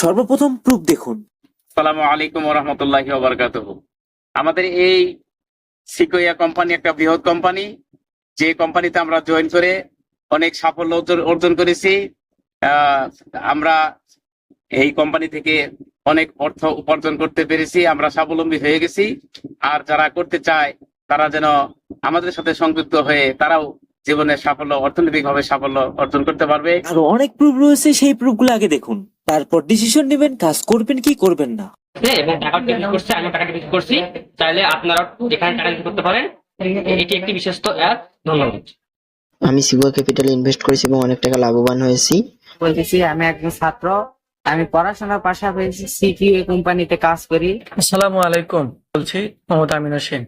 সর্বপ্রথম প্রুফ দেখুন। আসসালামু আলাইকুম রহমতুল্লাহ আমাদের এই সিকোয়া কোম্পানি একটা বৃহৎ কোম্পানি। যে কোম্পানিতে আমরা জয়েন করে অনেক সাফল্য অর্জন- করেছি আমরা এই কোম্পানি থেকে অনেক অর্থ উপার্জন করতে পেরেছি, আমরা স্বাবলম্বী হয়ে গেছি। আর যারা করতে চায়, তারা যেন আমাদের সাথে সংযুক্ত হয়ে তারাও জীবনের সাফল্য অর্থনৈতিকভাবে সাফল্য অর্জন করতে পারবে। আরও অনেক প্রুফ রয়েছে সেই প্রুফগুলো আগে দেখুন। তারপর ডিসিশন নেবেন কাজ করবেন কি করবেন না। হ্যাঁ এবং টাকা ডিপোজিট করছে আমি টাকা ডিপোজিট করছি। চাইলে আপনারা এখানে টাকা ডিপোজিট করতে পারেন এটি একটি বিশ্বস্ত অ্যাপ। ধন্যবাদ। আমি সিগুয়া ক্যাপিটালে ইনভেস্ট করেছি এবং অনেক টাকা লাভবান হয়েছি। বলতেছি আমি একজন ছাত্র। আমি পড়াশোনার পাশাপাশি সিকিউ কোম্পানিতে কাজ করি। আসসালামু আলাইকুম বলছি মোহাম্মদ আমিন হোসেন।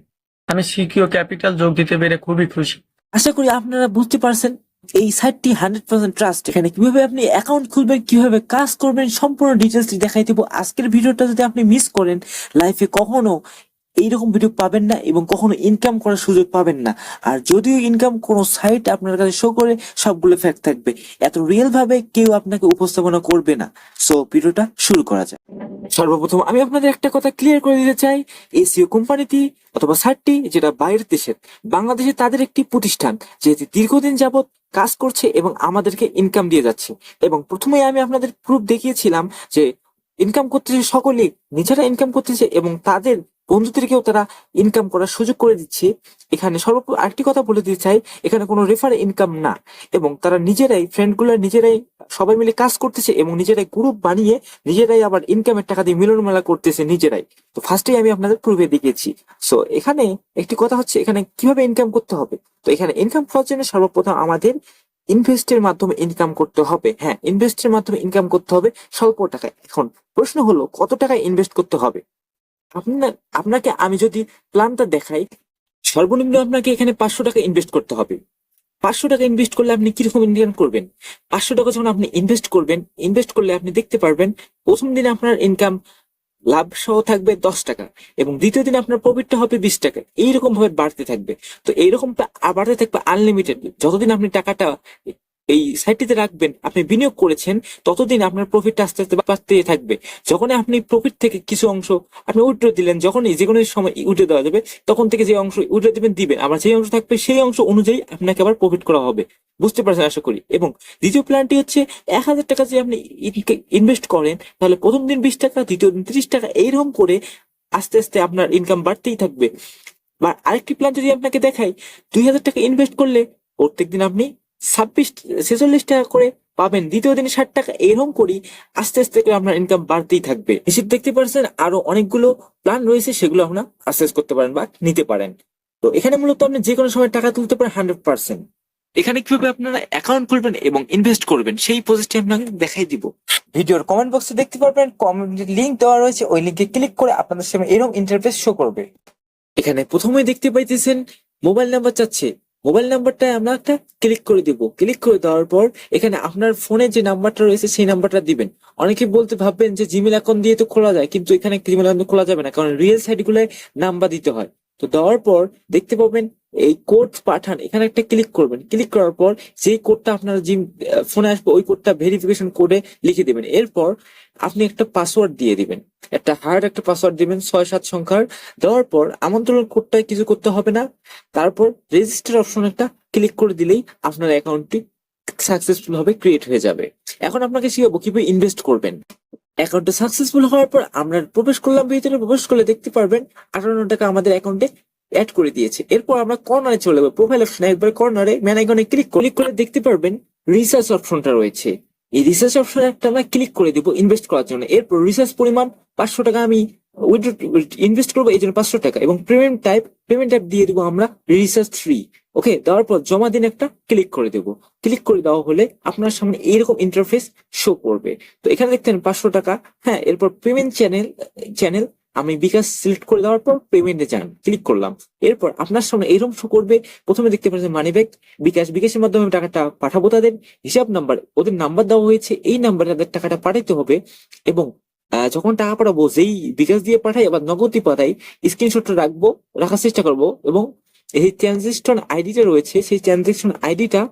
আমি সিকিউ ক্যাপিটাল যোগ দিতে পেরে খুবই খুশি। আশা করি আপনারা বুঝতে পারছেন এই সাইটটি হান্ড্রেড পার্সেন্ট ট্রাস্ট এখানে কীভাবে আপনি অ্যাকাউন্ট খুলবেন, কীভাবে কাজ করবেন, সম্পূর্ণ ডিটেলস দেখাই দেবো। আজকের ভিডিওটা যদি আপনি মিস করেন লাইফে কখনো এইরকম ভিডিও পাবেন না এবং কখনো ইনকাম করার সুযোগ পাবেন না। আর যদিও ইনকাম কোনো সাইট আপনার কাছে শো করে, সবগুলো ফ্যাক্ট থাকবে। এত রিয়েল ভাবে কেউ আপনাকে উপস্থাপনা করবে না। সো ভিডিওটা শুরু করা যায় সর্বপ্রথম আমি আপনাদের একটা কথা ক্লিয়ার করে দিতে চাই। এসিও কোম্পানিটি অথবা সাইটটি যেটা বাইরের দেশের, বাংলাদেশে তাদের একটি প্রতিষ্ঠান যেটি দীর্ঘদিন যাবৎ কাজ করছে এবং আমাদেরকে ইনকাম দিয়ে যাচ্ছে। এবং প্রথমে আমি আপনাদের প্রুফ দেখিয়েছিলাম যে ইনকাম করতেছে সকলেই, নিজেরা ইনকাম করতেছে এবং তাদের বন্ধুদেরকেও তারা ইনকাম করার সুযোগ করে দিচ্ছে। এখানে সর্বপ্রথম আরেকটি কথা বলে দিতে চাই, এখানে কোনো রেফার ইনকাম না এবং তারা নিজেরাই ফ্রেন্ডগুলো নিজেরাই সবাই মিলে কাজ করতেছে এবং নিজেরাই গ্রুপ বানিয়ে নিজেরাই আবার ইনকামের টাকা দিয়ে মিলন মেলা করতেছে নিজেরাই। তো ফার্স্টেই আমি আপনাদের প্রুফে দেখিয়েছি। সো এখানে একটি কথা হচ্ছে, এখানে কীভাবে ইনকাম করতে হবে? তো এখানে ইনকাম করার জন্য সর্বপ্রথম আমাদের ইনভেস্টের মাধ্যমে ইনকাম করতে হবে। হ্যাঁ ইনভেস্টের মাধ্যমে ইনকাম করতে হবে স্বল্প টাকায়। এখন প্রশ্ন হলো, কত টাকা ইনভেস্ট করতে হবে? আপনার, আপনাকে আমি যদি প্ল্যানটা দেখাই, সর্বনিম্ন আপনাকে এখানে পাঁচশো টাকা ইনভেস্ট করতে হবে। পাঁচশো টাকা ইনভেস্ট করলে আপনি কীরকম ইনকাম করবেন? পাঁচশো টাকা যখন আপনি ইনভেস্ট করবেন ইনভেস্ট করলে আপনি দেখতে পারবেন, প্রথম দিনে আপনার ইনকাম লাভ সহ থাকবে দশ টাকা এবং দ্বিতীয় দিন আপনার প্রফিটটা হবে বিশ টাকা। এইরকম ভাবে বাড়তে থাকবে। তো এইরকম বাড়তে থাকবে আনলিমিটেড যতদিন আপনি টাকাটা এই সাইটটিতে রাখবেন, আপনি বিনিয়োগ করেছেন, ততদিন আপনার প্রফিটটা আস্তে আস্তে বাড়তে থাকবে। যখন আপনি প্রফিট থেকে কিছু অংশ আপনি উইথড্র দিলেন, যখনই যে কোনো সময় উঠে দেওয়া যাবে, তখন থেকে যে অংশ উঠে দিবেন দিবেন। আবার যে অংশ থাকবে, সেই অংশ অনুযায়ী আপনাকে আবার প্রফিট করা হবে। বুঝতে পারছেন আশা করি? এবং দ্বিতীয় প্ল্যানটি হচ্ছে, এক হাজার টাকা যদি আপনি ইনভেস্ট করেন, তাহলে প্রথম দিন বিশ টাকা, দ্বিতীয় দিন তিরিশ টাকা, এইরকম করে আস্তে আস্তে আপনার ইনকাম বাড়তেই থাকবে। বা আরেকটি প্ল্যান যদি আপনাকে দেখাই, দুই হাজার টাকা ইনভেস্ট করলে প্রত্যেকদিন আপনি ছাব্বিশ, ছেচল্লিশ টাকা করে পাবেন। দ্বিতীয় দিনে ষাট টাকা এরকম করি আস্তে আস্তে করে আপনার ইনকাম বাড়তেই থাকবে। হিসেব দেখতে পারছেন আরও অনেকগুলো প্ল্যান রয়েছে, সেগুলো আপনার আস্তে করতে পারেন বা নিতে পারেন। তো এখানে মূলত আপনি যে কোনো সময় টাকা তুলতে পারেন হান্ড্রেড পার্সেন্ট এখানে কীভাবে আপনারা অ্যাকাউন্ট খুলবেন এবং ইনভেস্ট করবেন, সেই প্রসেসটি আপনাকে দেখাই দিব। ভিডিওর কমেন্ট বক্সে দেখতে পারবেন কমেন্টের লিংক দেওয়া রয়েছে, ওই লিঙ্কে ক্লিক করে আপনাদের সামনে এরকম ইন্টারফেস শো করবে। এখানে প্রথমে দেখতে পাইতেছেন মোবাইল নাম্বার চাচ্ছে। মোবাইল নাম্বারটা আমরা একটা ক্লিক করে দিব। ক্লিক করে দেওয়ার পর এখানে আপনার ফোনে যে নাম্বারটা রয়েছে সেই নাম্বারটা দিবেন। অনেকে বলতে ভাববেন যে জিমেল অ্যাকাউন্ট দিয়ে তো খোলা যায়, কিন্তু এখানে জিমেল অ্যাকাউন্ট খোলা যাবে না, কারণ রিয়েল সাইটগুলোয় নাম্বার দিতে হয়। তো দেওয়ার পর দেখতে পাবেন এই কোড পাঠান। এখানে একটা ক্লিক করবেন। ক্লিক করার পর যেই কোডটা আপনার জিম ফোনে আসবে, ওই কোডটা ভেরিফিকেশন কোডে লিখে দিবেন। এরপর আপনি একটা পাসওয়ার্ড দিয়ে দিবেন। একটা হার্ড একটা পাসওয়ার্ড দিবেন, ছয়, সাত সংখ্যার। দেওয়ার পর আমন্ত্রণ কোডটায় কিছু করতে হবে না। তারপর রেজিস্টার অপশন একটা ক্লিক করে দিলেই আপনার অ্যাকাউন্টটি সাকসেসফুল ভাবে ক্রিয়েট হয়ে যাবে। এখন আপনাকে শিখাবো কীভাবে ইনভেস্ট করবেন। অ্যাকাউন্টে সাকসেসফুল হওয়ার পর আমরা প্রবেশ করলাম, ভিতরে প্রবেশ করলে দেখতে পারবেন আঠান্ন টাকা আমাদের অ্যাকাউন্টে অ্যাড করে দিয়েছে। এরপর আমরা কর্নারে চলে যাব প্রোফাইল অপশনে একবার কর্নারে ম্যান আইকনে ক্লিক ক্লিক করে দেখতে পারবেন রিসার্চ অপশনটা রয়েছে। এই রিসার্চ অপশনে একটা আমরা ক্লিক করে দিব ইনভেস্ট করার জন্য। এরপর রিসার্চ পরিমাণ পাঁচশো টাকা আমি ইনভেস্ট করব, এই জন্য পাঁচশো টাকা এবং পেমেন্ট টাইপ পেমেন্ট টাইপ দিয়ে দিব আমরা রিসার্চ ফ্রি ওকে দেওয়ার পর জমা দিন একটা ক্লিক করে দেব। ক্লিক করে দেওয়া হলে আপনার সামনে এইরকম ইন্টারফেস শো করবে। তো এখানে দেখতেন পাঁচশো টাকা। হ্যাঁ এরপর পেমেন্ট চ্যানেল চ্যানেল আমি বিকাশ সিলেক্ট করে দেওয়ার পর পেমেন্টে যান ক্লিক করলাম। এরপর আপনার সামনে এরকম শো করবে। প্রথমে দেখতে পাচ্ছেন মানি ব্যাগ বিকাশ, বিকাশের মাধ্যমে টাকাটা পাঠাবো তাদের। হিসাব নাম্বার ওদের নাম্বার দেওয়া হয়েছে। এই নাম্বারে তাদের টাকাটা পাঠাইতে হবে এবং যখন টাকা পাঠাবো, যেই বিকাশ দিয়ে পাঠাই, আবার নগদই পাঠাই স্ক্রিনশটটা রাখব, রাখার চেষ্টা করব এবং এই ট্রানজেকশন আইডিটা রয়েছে, সেই ট্রানজেকশন আইডিটা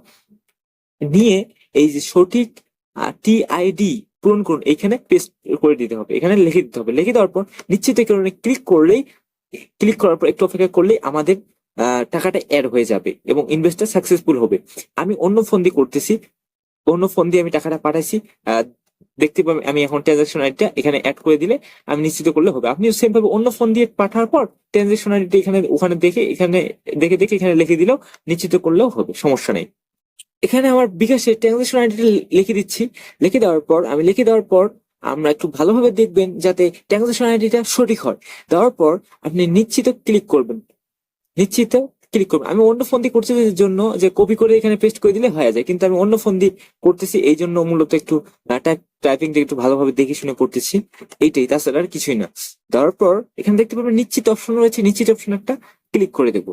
নিয়ে এই যে সঠিক টি আইডি পূরণ করুন। এখানে পেস্ট করে দিতে হবে। এখানে লিখে দিতে হবে। লিখে দেওয়ার পর নিশ্চিতকরণে ক্লিক করলেই ক্লিক করার পর একটু অপেক্ষা করলেই আমাদের টাকাটা অ্যাড হয়ে যাবে এবং ইনভেস্টটা সাকসেসফুল হবে। আমি অন্য ফোন দিয়ে করতেছি। অন্য ফোন দিয়ে আমি টাকাটা পাঠাইছি। দেখতে পাবেন, আমি এখন ট্রানজাকশন আইডিটা এখানে অ্যাড করে দিলে আমি নিশ্চিত করলে হবে। আপনিও সেম ভাবে অন্য ফোন দিয়ে পাঠার পর ট্রানজাকশন আইডিটা এখানে, ওখানে দেখে, এখানে দেখে দেখে এখানে লিখে দিলেও নিশ্চিত করলেও হবে, সমস্যা নেই। এখানে আমার বিকাশে ট্রানজাকশন আইডিটা লিখে দিচ্ছি। লিখে দেওয়ার পর, আমি লিখে দেওয়ার পর আমরা একটু ভালোভাবে দেখবেন যাতে ট্রানজাকশন আইডিটা সঠিক হয়। দেওয়ার পর আপনি নিশ্চিত ক্লিক করবেন। নিশ্চিত ক্লিক করবেন আমি অন্য ফোন দিয়ে করছি জন্য যে কপি করে এখানে পেস্ট করে দিলে হয়ে যায়। কিন্তু আমি অন্য ফোন দিয়ে করতেছি, এই জন্য মূলত একটু টাইপিংটা একটু ভালোভাবে দেখে শুনে করতেছি। এইটাই, তাছাড়া আর কিছুই না। দেওয়ার পর এখানে দেখতে পাবেন নিশ্চিত অপশন রয়েছে, নিশ্চিত অপশন একটা ক্লিক করে দেবো।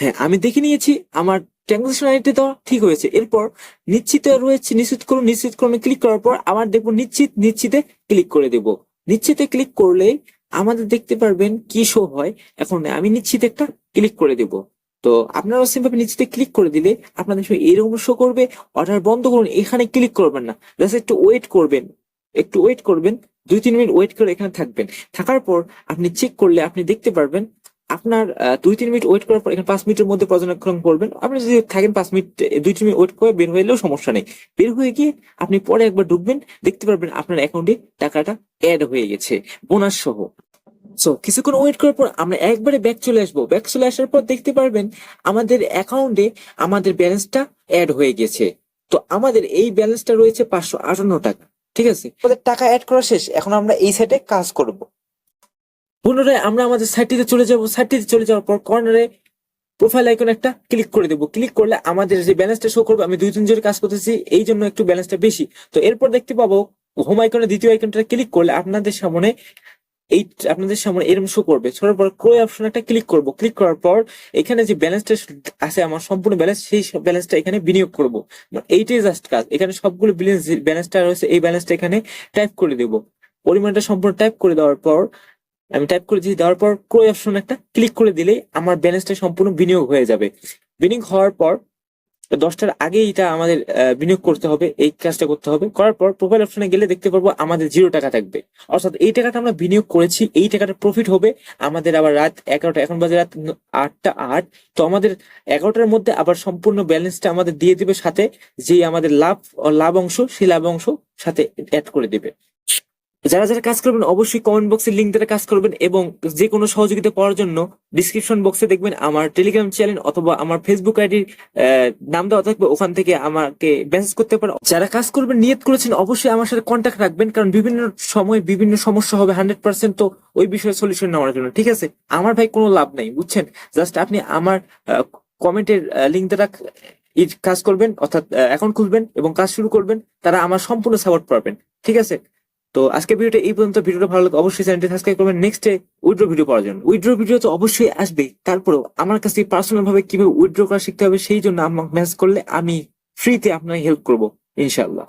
হ্যাঁ আমি দেখে নিয়েছি, আমার ট্রানজাকশন আইডি দেওয়া ঠিক হয়েছে। এরপর নিশ্চিত রয়েছে, নিশ্চিত করুন নিশ্চিত করুন ক্লিক করার পর আবার দেখব নিশ্চিত, নিশ্চিতে ক্লিক করে দেব। নিশ্চিতে ক্লিক করলে আমাদের দেখতে পারবেন কি শো হয়। এখন আমি নিশ্চিত একটা ক্লিক করে দেব। তো আপনারাও সিম্পল ভাবে নিশ্চিতে ক্লিক করে দিলে আপনাদের সঙ্গে এরকম শো করবে। অর্ডার বন্ধ করুন, এখানে ক্লিক করবেন না। জাস্ট একটু ওয়েট করবেন। একটু ওয়েট করবেন। দুই, তিন মিনিট ওয়েট করে এখানে থাকবেন। থাকার পর আপনি চেক করলে আপনি দেখতে পারবেন আপনার দুই, তিন মিনিট ওয়েট করার পর এখানে পাঁচ মিনিটের মধ্যে পর্যবেক্ষণ করবেন। আপনি যদি থাকেন পাঁচ মিনিট দুই, তিন মিনিট ওয়েট করে বের হইলেও সমস্যা নেই। বের হয়ে গিয়ে আপনি পরে একবার ঢুকবেন, দেখতে পারবেন আপনার অ্যাকাউন্টে টাকাটা অ্যাড হয়ে গেছে বোনাস সহ। সো কিছুক্ষণ ওয়েট করার পর আমরা একবারে ব্যাক চলে আসব। ব্যাক চলে আসার পর দেখতে পারবেন আমাদের অ্যাকাউন্টে আমাদের ব্যালেন্সটা অ্যাড হয়ে গেছে। তো আমাদের এই ব্যালেন্সটা রয়েছে পাঁচশো আটান্ন টাকা, ঠিক আছে? টাকা অ্যাড করা শেষ। এখন আমরা এই সাইডে কাজ করব। পুনরায় আমরা আমাদের সাইটটিতে চলে যাব। সাইটটিতে চলে যাওয়ার পর কর্নারে প্রোফাইল আইকন একটা ক্লিক করে দেবো। ক্লিক করলে আমাদের যে ব্যালেন্সটা শো করবে, আমি দুই তিন জনের কাজ করতেছি, এই জন্য একটু ব্যালেন্সটা বেশি। তো এরপর দেখতে পাবো হোম আইকনে দ্বিতীয় আইকনটা ক্লিক করলে আপনাদের সামনে এই, আপনাদের সামনে এরম শো করবে। ছোটার পর ক্রয় অপশন একটা ক্লিক করব। ক্লিক করার পর এখানে যে ব্যালেন্সটা আছে, আমার সম্পূর্ণ ব্যালেন্স সেই ব্যালেন্সটা এখানে বিনিয়োগ করব। এইটাই জাস্ট কাজ। এখানে সবগুলো ব্যালেন্স ব্যালেন্সটা রয়েছে, এই ব্যালেন্সটা এখানে টাইপ করে দেব। পরিমাণটা সম্পূর্ণ টাইপ করে দেওয়ার পর আমি টাইপ করে দিয়ে দেওয়ার পর ক্রয় অপশন একটা ক্লিক করে দিলেই আমার ব্যালেন্সটা সম্পূর্ণ বিনিয়োগ হয়ে যাবে। বিনিয়োগ হওয়ার পর দশটার আগে এটা আমাদের বিনিয়োগ করতে হবে, এই কাজটা করতে হবে। করার পর প্রোফাইল অপশনে গেলে দেখতে পারব আমাদের জিরো টাকা থাকবে। অর্থাৎ এই টাকাটা আমরা বিনিয়োগ করেছি, এই টাকাটা প্রফিট হবে আমাদের আবার রাত এগারোটা, এখন বাজে রাত আটটা আট। তো আমাদের এগারোটার মধ্যে আবার সম্পূর্ণ ব্যালেন্সটা আমাদের দিয়ে দিবে সাথে যে আমাদের লাভ লাভ অংশ, সেই লাভ অংশ সাথে অ্যাড করে দিবে। যারা যারা কাজ করবেন, অবশ্যই কমেন্ট বক্সে লিঙ্ক দ্বারা কাজ করবেন এবং যে কোনো সহযোগিতা পাওয়ার জন্য ডিসক্রিপশন বক্সে দেখবেন আমার টেলিগ্রাম চ্যানেল অথবা আমার ফেসবুক আইডির নাম দেওয়া থাকবে। ওখান থেকে আমাকে মেসেজ করতে পারেন যারা কাজ করবেন, নিয়ত করেছেন, অবশ্যই আমার সাথে কন্ট্যাক্ট রাখবেন, কারণ বিভিন্ন সময় বিভিন্ন সমস্যা হবে হান্ড্রেড পার্সেন্ট তো ওই বিষয়ে সলিউশন নেওয়ার জন্য। ঠিক আছে? আমার ভাই কোনো লাভ নাই, বুঝছেন? জাস্ট আপনি আমার কমেন্টের লিঙ্ক দ্বারা কাজ করবেন, অর্থাৎ অ্যাকাউন্ট খুলবেন এবং কাজ শুরু করবেন, তারা আমার সম্পূর্ণ সাপোর্ট পাবেন। ঠিক আছে? তো আজকে ভিডিওটা এই পর্যন্ত। ভিডিওটা ভালো লাগে অবশ্যই চ্যানেলটি সাবস্ক্রাইব করবেন। নেক্সট ডে উইড্রো ভিডিও পাওয়ার জন্য। উইড্রো ভিডিও তো অবশ্যই আসবে তারপরেও আমার কাছে পার্সোনাল ভাবে কীভাবে উইড্রো করা শিখতে হবে সেই জন্য আমাকে মেসেজ করলে আমি ফ্রিতে আপনাকে হেল্প করব ইনশাল্লাহ